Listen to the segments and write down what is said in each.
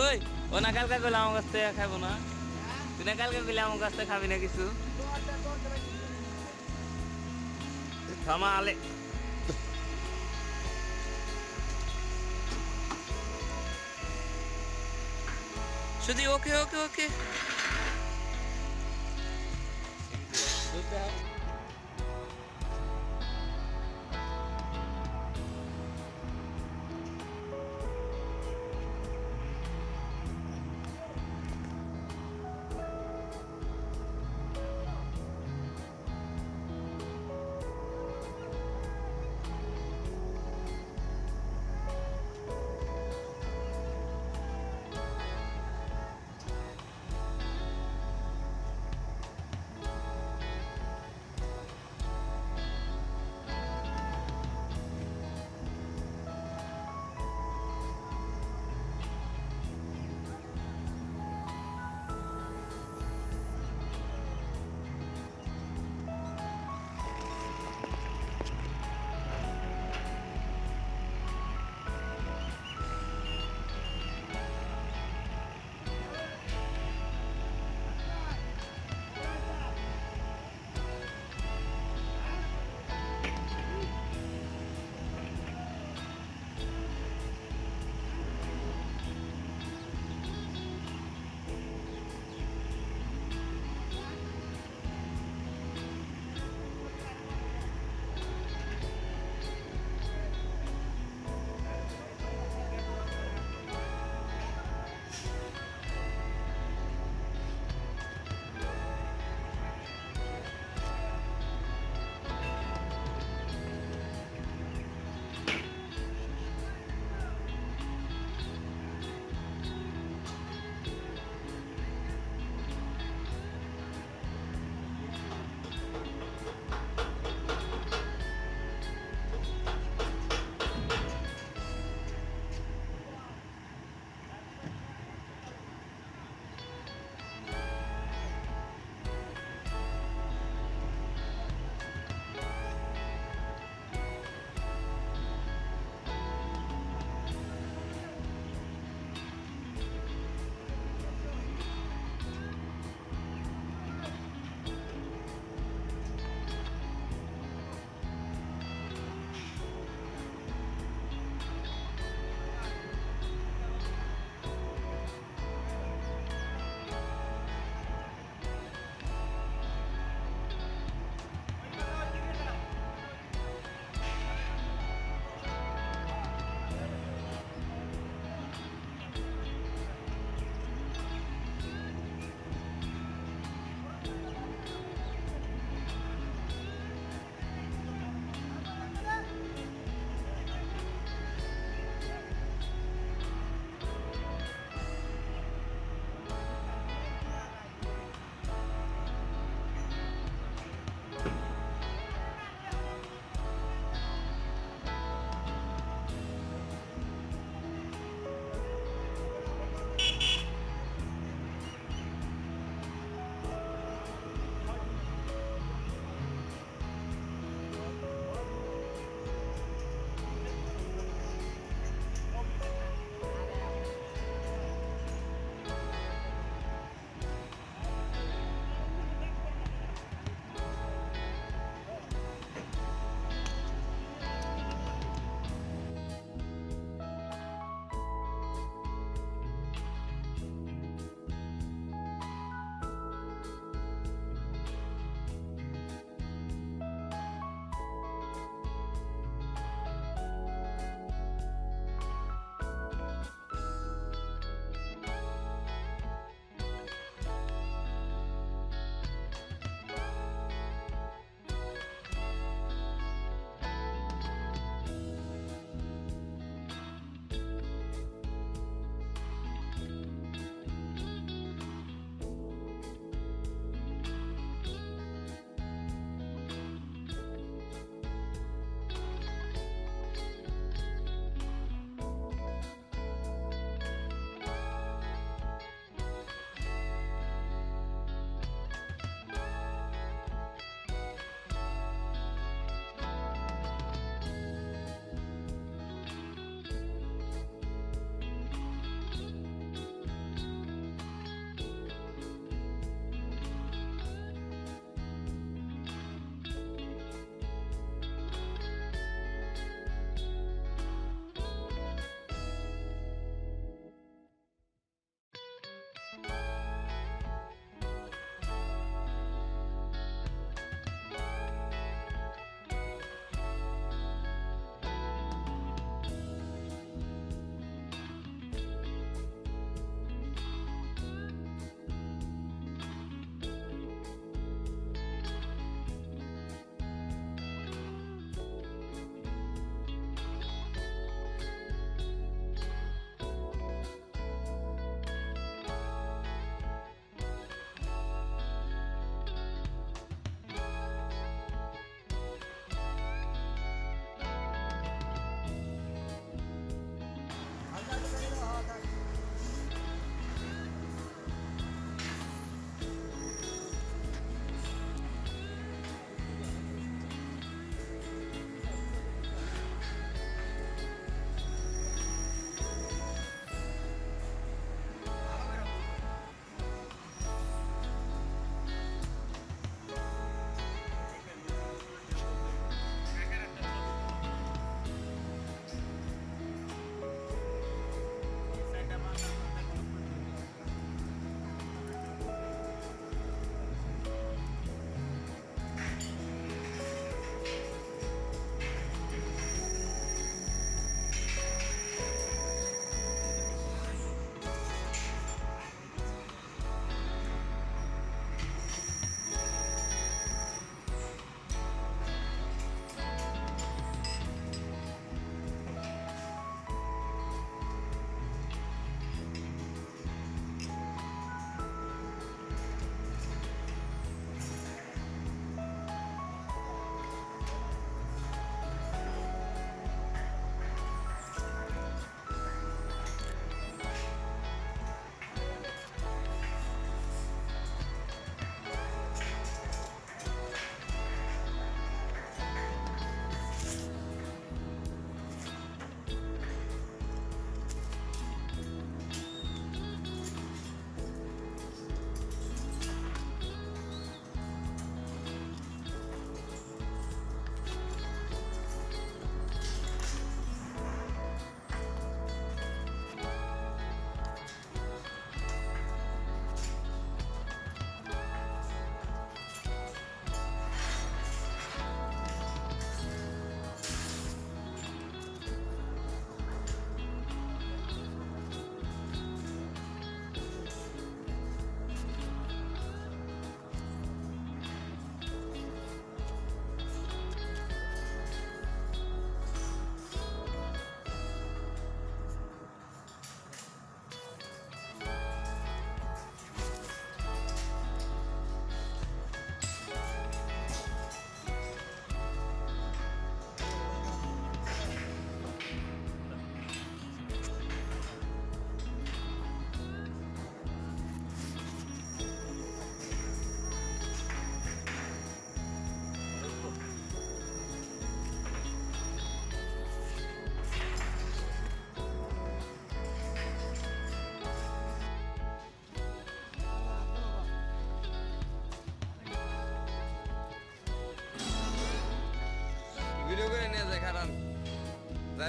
ওই ও না, কালকে করলে আমার কাছ থেকে খাব না। তুই না কালকে করলে আমার খাবি না কিছু? থামা আলে। শুধু ওকে ওকে ওকে।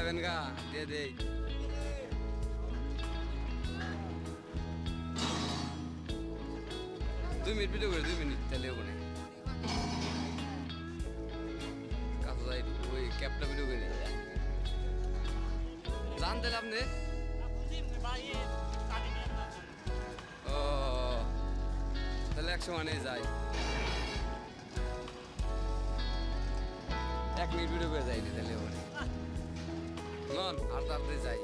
যাবেন গা দিয়ে দেই দুই মিনিট ভিডিও করে, দুই মিনিট তাহলে ওখানে কাছে যাই ওই ক্যাবটা ভিডিও আপনি ও, তাহলে একশো মানে যাই এক মিনিট ভিডিও করে যাই তাহলে নন আর তাড়াতাড়ি যাই।